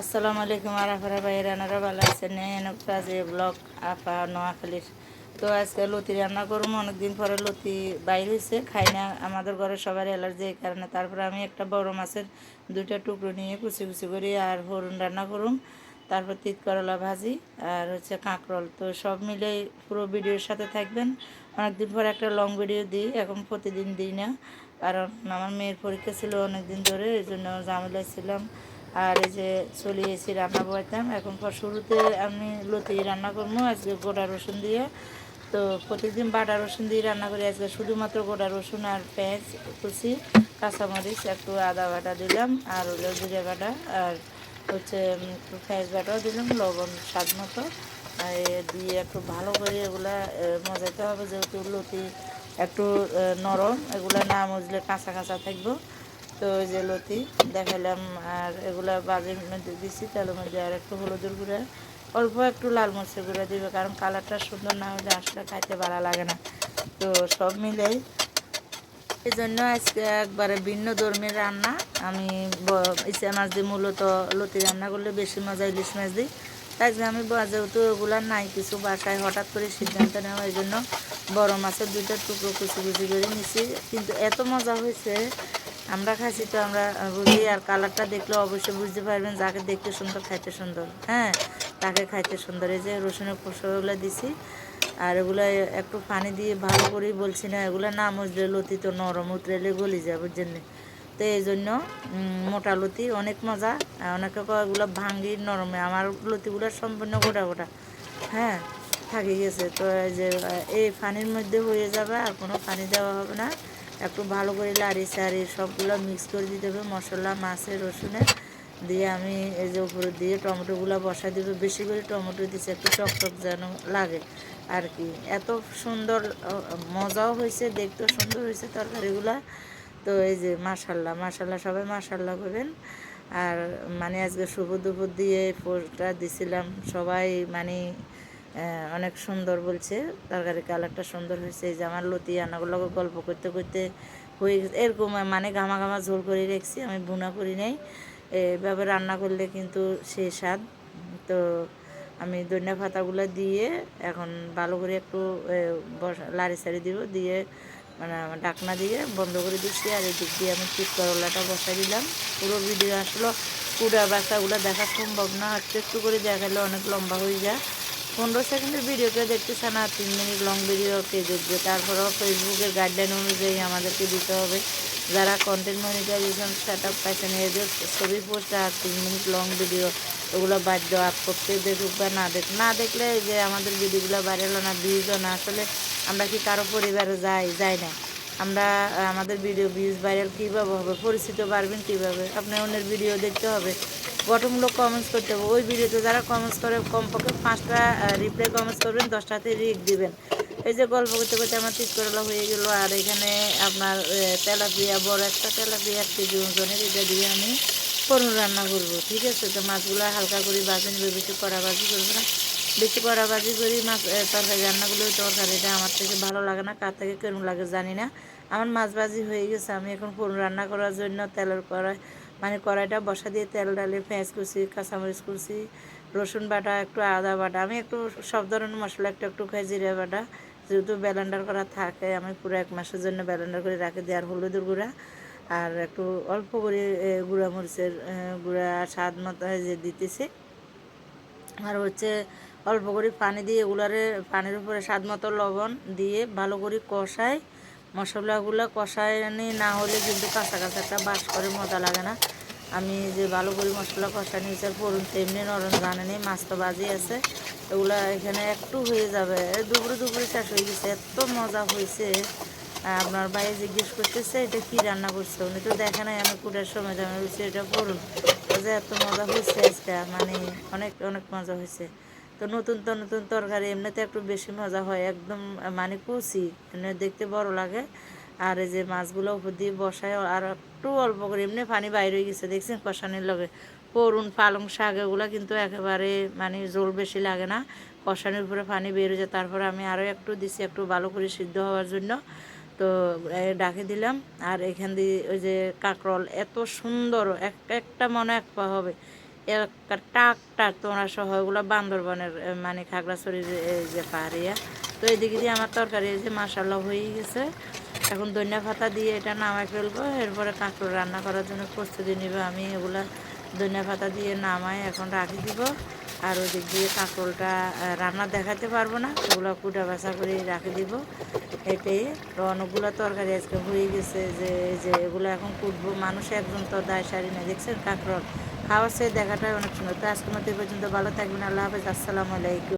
আসসালামু আলাইকুম আরাফারা ভাই রান্নারা ভালো আছেন? এনকাজে ব্লগ, আপা নোয়াখালীর। তো আজকে লতি রান্না করব, অনেকদিন পরে লতি বাইর হয়েছে খাই না, আমাদের ঘরে সবার অ্যালার্জি এই কারণে। তারপরে আমি একটা বড় মাছের দুইটা টুকরো নিয়ে কুচি কুচি করি আর হরুন রান্না করুম। তারপর তিত করলা ভাজি আর হচ্ছে কাঁকরোল। তো সব মিলে পুরো ভিডিওর সাথে থাকবেন। অনেকদিন পর একটা লং ভিডিও দিই, এখন প্রতিদিন দিই না। কারণ আমার মেয়ের পরীক্ষা ছিল অনেকদিন ধরে, এই জন্য ঝামেলায় ছিলাম। আর এই যে চলে এসেছি রান্না বসাইতাম এখন পর শুরুতে আমি লতি রান্না করব আজকে গোটা রসুন দিয়ে। তো প্রতিদিন বাটা রসুন দিয়ে রান্না করি। আজকে শুধুমাত্র গোটা রসুন আর পেঁয়াজ কুচি কাঁচামরিচ একটু আদা বাটা দিলাম আর হলো জিরে বাটা আর হচ্ছে পেঁয়াজ বাটাও দিলাম লবণ স্বাদ মতো। দিয়ে একটু ভালো করে এগুলা আহ, মজাইতে হবে যেহেতু লতি একটু নরম এগুলা না মজলে কাঁচা কাঁচা থাকব। তো ওই যে লতি দেখালাম, আর এগুলা বাজের মধ্যে দিছি, তেলের মধ্যে আর একটু হলুদের গুঁড়া, অল্প একটু লাল মরিচের গুঁড়া দিবে, কারণ কালারটা সুন্দর না হলে আসলে খাইতে ভালো লাগে না। তো সব মিলেই এই জন্য আজকে একবারে ভিন্ন ধর্মের রান্না। আমি ইসে মাছ দিই মূলত লতি রান্না করলে বেশি মজা ইলিশ মাছ দিই। তাই যে আমি যেহেতু ওগুলা নাই, কিছু বাসায় হঠাৎ করে সিদ্ধান্ত নেওয়া এই জন্য বড় মাছের দুইটা টুকরো কুচি কুচি করে নিছি। কিন্তু এত মজা হয়েছে আমরা খাইছি তো আমরা বুঝি, আর কালারটা দেখলে অবশ্যই বুঝতে পারবেন যাকে দেখতে সুন্দর, খাইতে সুন্দর। হ্যাঁ তাকে খাইতে সুন্দর। এই যে রসুনের খোসাগুলো দিছি, আর এগুলো একটু পানি দিয়ে ভালো করেই বলছি না এগুলো না মজলে লতি তো নরম, উতরেলে গলি যায়, বুঝছেন তো এই জন্য মোটা লতি অনেক মজা অনেকে এগুলো ভাঙ্গি নরমে, আমার লতিগুলো সম্পূর্ণ গোটা গোটা। হ্যাঁ থাকি গেছে। তো এই যে এই পানির মধ্যে হয়ে যাবে, আর কোনো পানি দেওয়া হবে না। একটু ভালো করে লাড়ি সারি সবগুলো মিক্স করে দিতে হবে। মশলা মাছের রসুনে দিয়ে আমি এই যে উপরে দিয়ে টমেটোগুলো বসা দেবে। বেশি করে টমেটো দিচ্ছে একটু টকটক যেন লাগে আর কি। এত সুন্দর, মজাও হয়েছে, দেখতেও সুন্দর হয়েছে তরকারিগুলা। তো এই যে মাশাল্লাহ মাশাল্লাহ, সবাই মাশাল্লাহ করবেন। আর মানে আজকে শুভ দুপুর দিয়ে পোস্টটা দিছিলাম। সবাই মানে অনেক সুন্দর বলছে। তরকারি কালারটা সুন্দর হয়েছে। এই যে আমার লতি আনাগুলো গল্প করতে করতে হয়ে গেছে। এরকম মানে ঘামা গামা ঝোল করে রেখেছি, আমি বুনা করি নাই। এভাবে রান্না করলে কিন্তু সে স্বাদ। তো আমি ধনিয়া পাতাগুলো দিয়ে এখন ভালো করে একটু লাড়ি সারি দিব, দিয়ে মানে ডাকনা দিয়ে বন্ধ করে দিচ্ছি। আর এই দিক দিয়ে আমি চিট করলাটা বসাই দিলাম। পুরো ভিডিও আসলো। পুরা বাচ্চাগুলো দেখা সম্ভব না। একটু একটু করে দেখালে অনেক লম্বা হয়ে যায়। পনেরো সেকেন্ডের ভিডিওকে দেখতেছে না তিন মিনিট লং ভিডিও কে দেখবে। তারপরেও ফেসবুকের গাইডলাইন অনুযায়ী আমাদেরকে দিতে হবে। যারা কন্টেন্ট মনিটাইজেশন সেট আপ পাইছেন এদের ছবি পোস্ট আর তিন মিনিট লং ভিডিও ওগুলো বাদ আপ করতে দেখুক বা না দেখ না দেখলে যে আমাদের ভিডিওগুলো ভাইরাল না ভিউজও না, আসলে আমরা কি কারও পরিবারে যাই যাই না। আমরা আমাদের ভিডিও ভিউজ ভাইরাল কীভাবে হবে, পরিচিত পারবেন কীভাবে? আপনি অন্যের ভিডিও দেখতে হবে। গঠনমূলক কমেন্টস করতে হবে। ওই ভিডিওতে যারা কমেন্টস করে, কমপক্ষে পাঁচটা রিপ্লাই কমেন্টস করবেন, দশটাতে রিক দিবেন। এই যে গল্প করতে করতে আমার ঠিক করলা হয়ে গেলো। আর এখানে আপনার তেলাপিয়া, বড় একটা তেলাপিয়া এক কেজি ওজনের এটা দিয়ে আমি করুন রান্না করব। ঠিক আছে? তো মাছগুলো হালকা করে বাজি নেবে বেশি কড়া বাজি করব না। বেশি কড়া বাজি করি, মাছ তরকারি রান্নাগুলো তরকারিটা আমার থেকে ভালো লাগে না, কার থেকে কেমন লাগে জানি না। আমার মাছ ভাজি হয়ে গেছে, আমি এখন পুরো রান্না করার জন্য তেলের কড়াই মানে কড়াইটা বসা দিয়ে তেল ডালে পেঁয়াজ কুচি, কাঁচামরিচ কুচি, রসুন বাটা, একটু আদা বাটা, আমি একটু সব ধরনের মশলা, একটু একটু খাই জিরে বাটা, যেহেতু ব্যালেন্ডার করা থাকে, আমি পুরো এক মাসের জন্য ব্যালেন্ডার করে রাখি দিই আর হলুদের গুঁড়া, আর একটু অল্প করে গুঁড়া মরিচের গুঁড়া স্বাদ মতো যে দিতেছি। আর হচ্ছে অল্প করে পানি দিয়ে এগুলারে পানির উপরে স্বাদ মতো লবণ দিয়ে ভালো করে কষাই মশলাগুলো কষায়নি না হলে কিন্তু কাঁচা কাঁচা একটা বাস করে, মজা লাগে না। আমি যে ভালো করে মশলা কষা নিয়েছি পড়ুন তেমনি নরম জানেনি মাছ তো বাজি আছে। এগুলা এখানে একটু হয়ে যাবে দুপুরে দুপুরে শেষ হয়ে গেছে, এত মজা হয়েছে। আপনার ভাই জিজ্ঞেস করতেছে, এটা কি রান্না করছে? উনি তো দেখে নাই, আমি কুটার সময় আমি বলছি, এটা পড়ুন যে এত মজা হয়েছে আজকে মানে অনেক অনেক মজা হয়েছে। তো নতুন তো নতুন তরকারি, এমনিতে একটু বেশি মজা হয়, একদম মানে কুচি, এমনি দেখতে বড় লাগে। আর এই যে মাছগুলো উপর দিয়ে বসায়, আর একটু অল্প করে, এমনি পানি বাইরে হয়ে গেছে, দেখছেন কষানির লগে। করুন, পালং শাক, এগুলো কিন্তু একেবারে মানে জোল বেশি লাগে না। কষানির উপরে পানি বের যায়, তারপরে আমি আরও একটু দিছি, একটু ভালো করে সিদ্ধ হওয়ার জন্য। তো ডাকে দিলাম, আর এখান দিয়ে ওই যে কাঁকরোল, এত সুন্দর, এক, একটা মনে এক পা হবে। একটা টাক টাক তোমরা সহ ওগুলো বান্দরবনের মানে খাগড়াছড়ি যে পাহাড়িয়া তো এদিকে দিয়ে আমার তরকারি যে মাসাল্লা হয়ে গেছে। এখন ধনিয়া পাতা দিয়ে এটা নামাই ফেলব, এরপরে কাঁকড় রান্না করার জন্য প্রস্তুতি নিব আমি এগুলা। ধনিয়া পাতা দিয়ে নামাই এখন রাখি দিব। আর ওদিক দিয়ে কাঁকরোলটা রান্না দেখাতে পারব না, ওগুলো কুটা বাসা করে রাখি দিব। এটাই অনেকগুলো তরকারি আজকে হয়ে গেছে যে যে এগুলো এখন কুটবো। মানুষ একজন তো দায় সারি না দেখছেন কাঁকরোল? খাওয়ার সে দেখাটাই অনেক সুন্দর। তো আজকের এই পর্যন্ত, ভালো থাকবেন, আল্লাহ হাফেজ, আসসালামু আলাইকুম।